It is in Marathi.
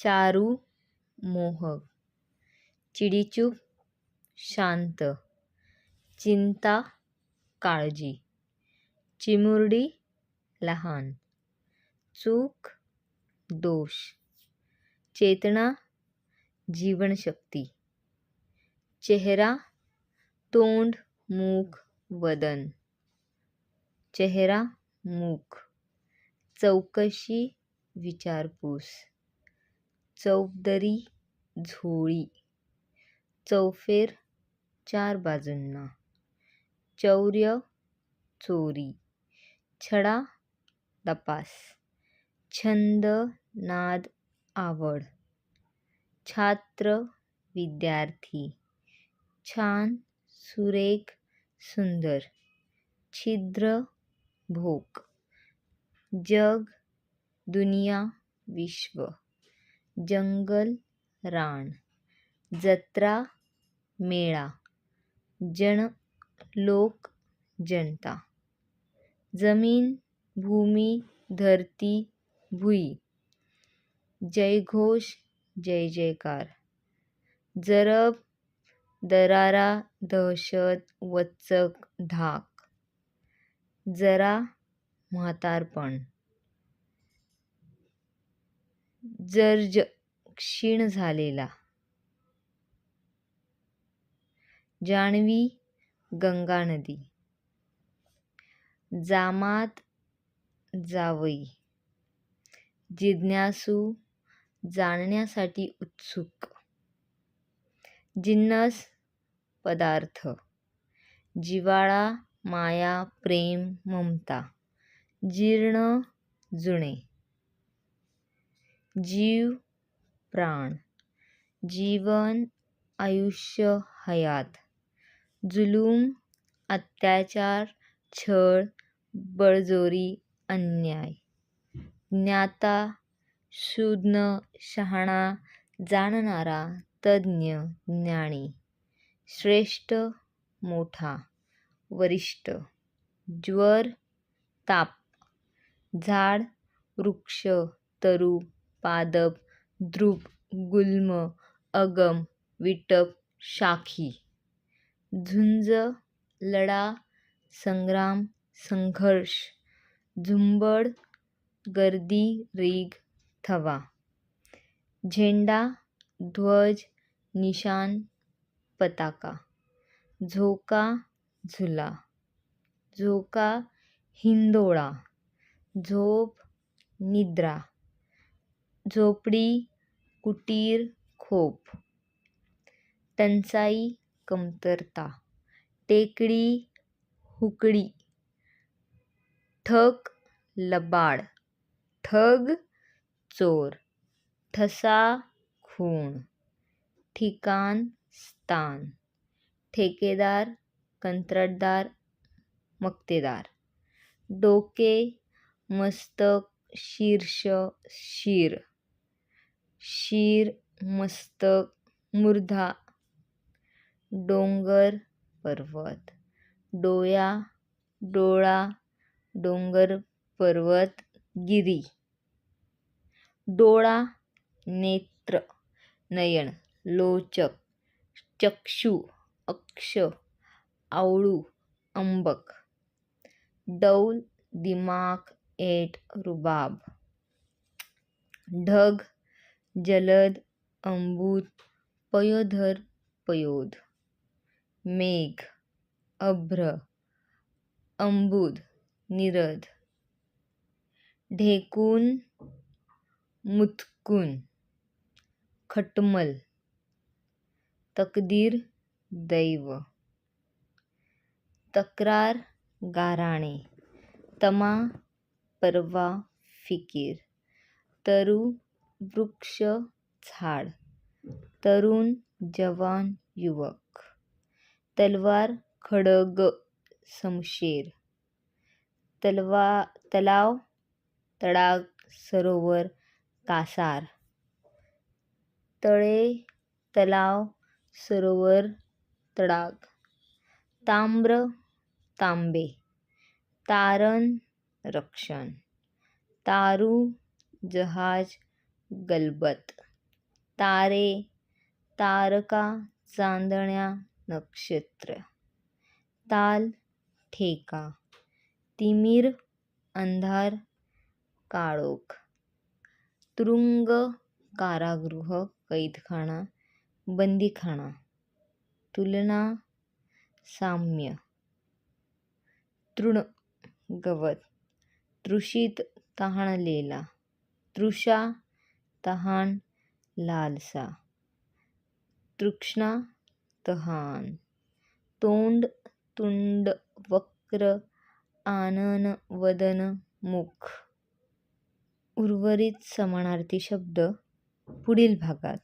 चारू मोहक चिडीचूप शांत चिंता काळजी चिमुरडी लहान चूक दोष चेतना जीवनशक्ती चेहरा तोंड मूक वदन चेहरा मूक चौकशी विचारपूस. चौदरी झोळी. चौफेर चार बाजूंना. चौर्य चोरी. छडा तपास. छंद नाद आवड. छात्र विद्यार्थी. छान सुरेख सुंदर. छिद्र भोक. जग दुनिया विश्व. जंगल रान जत्रा मेळा जन लोक जनता जमीन भूमी धरती भुई. जयघोष जय जयकार. जरब दरारा दहशत वचक धाक. जरा म्हातारपण. जर्ज क्षीण झालेला. जाणवी गंगा नदी. जामात जावई. जिज्ञासू जाणण्यासाठी उत्सुक. जिन्नस पदार्थ. जिव्हाळा माया प्रेम ममता. जीर्ण जुने. जीव प्राण जीवन आयुष्य हयात. जुलूम अत्याचार छळ बळजोरी अन्याय. ज्ञाता शूद्न शहाणा जाणणारा तज्ज्ञ ज्ञानी. श्रेष्ठ मोठा. वरिष्ठ. ज्वर ताप. झाड वृक्ष तरू पादप, द्रुप, गुल्म, अगम, विटप, शाखी। झुंज लढा संग्राम, संघर्ष। झुंबड, गर्दी, रीग, थवा। झेंडा, ध्वज, निशान, पताका। झोका, झुला। झोका, हिंदोळा। झोप, निद्रा। झोपडी कुटीर खोप. टंचाई कमतरता. टेकडी हुकडी. ठक लबाड. ठग चोर. ठसा खूण ठिकाण स्थान. ठेकेदार कंत्राटदार मक्तेदार. डोके मस्तक शीर्ष शिर. शिर मस्तक मुर्धा, डोंगर, पर्वत, डोया, डोळा, डोंगर, पर्वत, गिरी, डोळा, नेत्र, नयन, लोचक, चक्षु, अक्ष, आवळू, अंबक, डौल, दिमाग, एट, रुबाब, ढग जलद अंबूत पयोधर पयोध मेघ अभ्र अंबुद निरद ढेकून मुतकून खटमल तकदीर दैव तक्रार गाराणे तमा परवा फिकीर तरु वृक्ष झाड तरुण जवान युवक. तलवार खडग समशेर तलवा तलाव तडाग सरोवर कासार. तळे तलाव सरोवर तडाग. ताम्र तांबे. तारण रक्षण. तारू जहाज गलबत. तारे तारका चांदण्या नक्षत्र. ताल ठेका. तिमिर अंधार काळोख. तुरुंग कारागृह कैदखाना बंदीखाना. तुलना साम्य. तृण गवत. तृषित तहानलेला तृषा तहान लालसा तृष्णा तहान तोंड तुंड वक्र आनन वदन मुख. उर्वरित समानार्थी शब्द पुढील भागात.